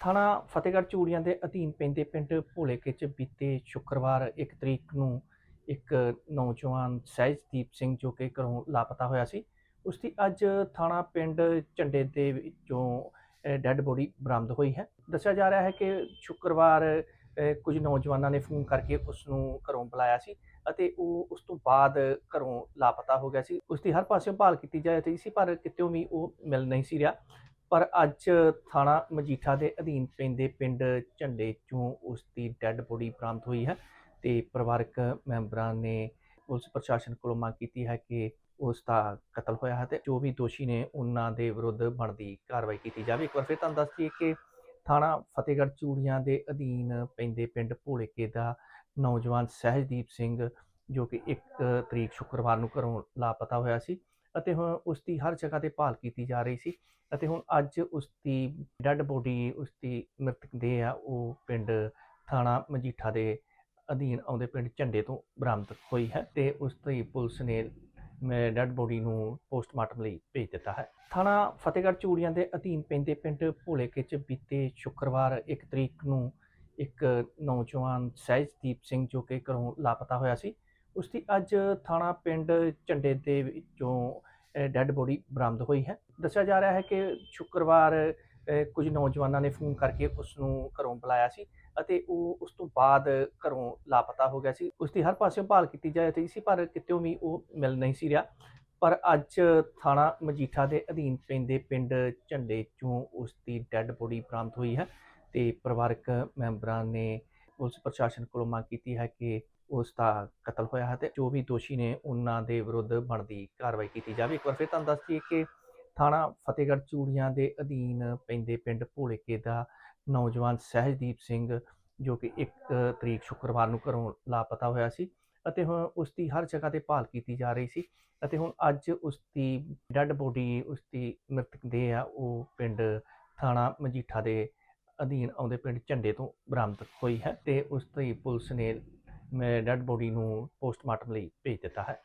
ਥਾਣਾ ਫਤਿਹਗੜ੍ਹ ਚੂੜੀਆਂ ਦੇ ਅਧੀਨ ਪੈਂਦੇ ਪਿੰਡ ਭੋਲੇਕੇ ਚ ਬੀਤੇ ਸ਼ੁੱਕਰਵਾਰ 1 ਤਰੀਕ ਨੂੰ ਇੱਕ ਨੌਜਵਾਨ ਸਹਿਜਦੀਪ ਸਿੰਘ ਜੋ ਕਿ ਘਰੋਂ ਲਾਪਤਾ ਹੋਇਆ ਸੀ ਉਸ ਦੀ ਅੱਜ ਥਾਣਾ ਪਿੰਡ ਝੰਡੇ ਦੇ ਵਿੱਚੋਂ ਡੈੱਡ ਬੋਡੀ ਬਰਾਮਦ ਹੋਈ ਹੈ। ਦੱਸਿਆ ਜਾ ਰਿਹਾ ਹੈ ਕਿ ਸ਼ੁੱਕਰਵਾਰ ਕੁਝ ਨੌਜਵਾਨਾਂ ਨੇ ਫੋਨ ਕਰਕੇ ਉਸ ਨੂੰ ਘਰੋਂ ਬੁਲਾਇਆ ਸੀ ਅਤੇ ਉਹ ਉਸ ਤੋਂ ਬਾਅਦ ਘਰੋਂ ਲਾਪਤਾ ਹੋ ਗਿਆ ਸੀ। ਉਸ ਦੀ ਹਰ ਪਾਸਿਓਂ ਭਾਲ ਕੀਤੀ ਜਾ ਰਹੀ ਸੀ ਪਰ ਕਿਤੇੋਂ ਵੀ ਉਹ ਮਿਲ ਨਹੀਂ ਸੀ ਰਿਹਾ। ਪਰ ਅੱਜ ਥਾਣਾ ਮਜੀਠਾ ਦੇ ਅਧੀਨ ਪੈਂਦੇ ਪਿੰਡ ਝੰਡੇ ਚੋਂ ਉਸ ਦੀ ਡੈੱਡ ਬੋਡੀ ਬਰਾਮਦ ਹੋਈ ਹੈ ਤੇ ਪਰਿਵਾਰਕ ਮੈਂਬਰਾਂ ਨੇ ਪੁਲਿਸ ਪ੍ਰਸ਼ਾਸਨ ਕੋਲੋਂ ਮੰਗ ਕੀਤੀ ਹੈ ਕਿ ਉਸ ਦਾ ਕਤਲ ਹੋਇਆ ਹੈ ਤੇ ਜੋ ਵੀ ਦੋਸ਼ੀ ਨੇ ਉਹਨਾਂ ਦੇ ਵਿਰੁੱਧ ਬਣਦੀ ਕਾਰਵਾਈ ਕੀਤੀ ਜਾਵੇ। ਇੱਕ ਵਾਰ ਫਿਰ ਤੁਹਾਨੂੰ ਦੱਸ ਦਈਏ ਕਿ ਥਾਣਾ ਫਤਿਹਗੜ੍ਹ ਚੂੜੀਆਂ ਦੇ ਅਧੀਨ ਪੈਂਦੇ ਪਿੰਡ ਭੋਲੇਕੇ ਦਾ ਨੌਜਵਾਨ ਸਹਿਜਦੀਪ ਸਿੰਘ ਜੋ ਕਿ 1 ਤਰੀਕ ਸ਼ੁੱਕਰਵਾਰ ਨੂੰ ਘਰੋਂ ਲਾਪਤਾ ਹੋਇਆ ਸੀ ਅਤੇ ਹੁਣ ਉਸ ਦੀ ਹਰ ਜਗ੍ਹਾ ਤੇ ਭਾਲ ਕੀਤੀ ਜਾ ਰਹੀ ਸੀ ਅਤੇ ਹੁਣ ਅੱਜ ਉਸ ਦੀ ਡੈੱਡ ਬੋਡੀ ਉਸ ਦੀ ਮ੍ਰਿਤਕ ਦੇਹ ਆ, ਉਹ ਪਿੰਡ ਥਾਣਾ ਮਜੀਠਾ ਦੇ ਅਧੀਨ ਆਉਂਦੇ ਪਿੰਡ ਝੰਡੇ ਤੋਂ ਬਰਾਮਦ ਹੋਈ ਹੈ ਤੇ ਉਸ ਦੀ ਪੁਲਿਸ ਨੇ ਡੈੱਡ ਬੋਡੀ ਨੂੰ ਪੋਸਟਮਾਰਟਮ ਲਈ ਭੇਜ ਦਿੱਤਾ ਹੈ। ਥਾਣਾ ਫਤਿਹਗੜ੍ਹ ਚੂੜੀਆਂ ਦੇ ਅਧੀਨ ਪੈਂਦੇ ਪਿੰਡ ਭੋਲੇਕੇ ਚ ਬੀਤੇ ਸ਼ੁੱਕਰਵਾਰ 1 ਤਰੀਕ ਨੂੰ ਇੱਕ ਨੌਜਵਾਨ ਸਹਿਜਦੀਪ ਸਿੰਘ ਜੋ ਕਿ ਘਰੋਂ ਲਾਪਤਾ ਹੋਇਆ ਸੀ ਉਸ ਦੀ ਅੱਜ ਥਾਣਾ ਪਿੰਡ ਝੰਡੇ ਦੇ ਵਿੱਚੋਂ ਡੈੱਡ ਬੋਡੀ ਬਰਾਮਦ ਹੋਈ ਹੈ। ਦੱਸਿਆ ਜਾ ਰਿਹਾ ਹੈ ਕਿ ਸ਼ੁੱਕਰਵਾਰ ਕੁਝ ਨੌਜਵਾਨਾਂ ਨੇ ਫੋਨ ਕਰਕੇ ਉਸ ਨੂੰ ਘਰੋਂ ਬੁਲਾਇਆ ਸੀ ਅਤੇ ਉਹ ਉਸ ਤੋਂ ਬਾਅਦ ਘਰੋਂ ਲਾਪਤਾ ਹੋ ਗਿਆ ਸੀ। ਉਸ ਦੀ ਹਰ ਪਾਸਿਓਂ ਭਾਲ ਕੀਤੀ ਜਾ ਰਹੀ ਸੀ, ਪਰ ਕਿਤੇੋਂ ਵੀ ਉਹ ਮਿਲ ਨਹੀਂ ਸੀ ਰਿਹਾ। ਪਰ ਅੱਜ ਥਾਣਾ ਮਜੀਠਾ ਦੇ ਅਧੀਨ ਪੈਂਦੇ ਪਿੰਡ ਝੰਡੇ ਚੋਂ ਉਸ ਦੀ ਡੈੱਡ ਬੋਡੀ ਬਰਾਮਦ ਹੋਈ ਹੈ ਤੇ ਪਰਿਵਾਰਕ ਮੈਂਬਰਾਂ ਨੇ ਪੁਲਿਸ ਪ੍ਰਸ਼ਾਸਨ ਕੋਲੋਂ ਮੰਗ ਕੀਤੀ ਹੈ ਕਿ ਉਸ ਦਾ ਕਤਲ ਹੋਇਆ ਹੈ ਤੇ ਜੋ ਵੀ ਦੋਸ਼ੀ ਨੇ ਉਹਨਾਂ ਦੇ ਵਿਰੁੱਧ ਬਣਦੀ ਕਾਰਵਾਈ ਕੀਤੀ ਜਾਵੇ। ਇੱਕ ਵਾਰ ਫਿਰ ਤੁਹਾਨੂੰ ਦੱਸ ਦਈਏ ਕਿ ਥਾਣਾ ਫਤਿਹਗੜ੍ਹ ਚੂੜੀਆਂ ਦੇ ਅਧੀਨ ਪੈਂਦੇ ਪਿੰਡ ਭੋਲੇਕੇ ਦਾ ਨੌਜਵਾਨ ਸਹਿਜਦੀਪ ਸਿੰਘ, ਜੋ ਕਿ 1 ਤਰੀਕ ਸ਼ੁੱਕਰਵਾਰ ਨੂੰ ਘਰੋਂ ਲਾਪਤਾ ਹੋਇਆ ਸੀ ਅਤੇ ਹੁਣ ਉਸ ਦੀ ਹਰ ਜਗ੍ਹਾ ਤੇ ਭਾਲ ਕੀਤੀ ਜਾ ਰਹੀ ਸੀ ਅਤੇ ਹੁਣ ਅੱਜ ਉਸ ਦੀ ਡੈੱਡ ਬੋਡੀ ਉਸ ਦੀ ਮ੍ਰਿਤਕ ਦੇਹ ਆ, ਉਹ ਪਿੰਡ ਥਾਣਾ ਮਜੀਠਾ ਦੇ ਅਧੀਨ ਆਉਂਦੇ ਪਿੰਡ ਝੰਡੇ ਤੋਂ ਬਰਾਮਦ ਹੋਈ ਹੈ ਤੇ ਉਸ ਦੀ ਪੁਲਿਸ ਨੇ ਡੈੱਡ ਬੋਡੀ ਨੂੰ ਪੋਸਟਮਾਰਟਮ ਲਈ ਭੇਜ ਦਿੱਤਾ ਹੈ।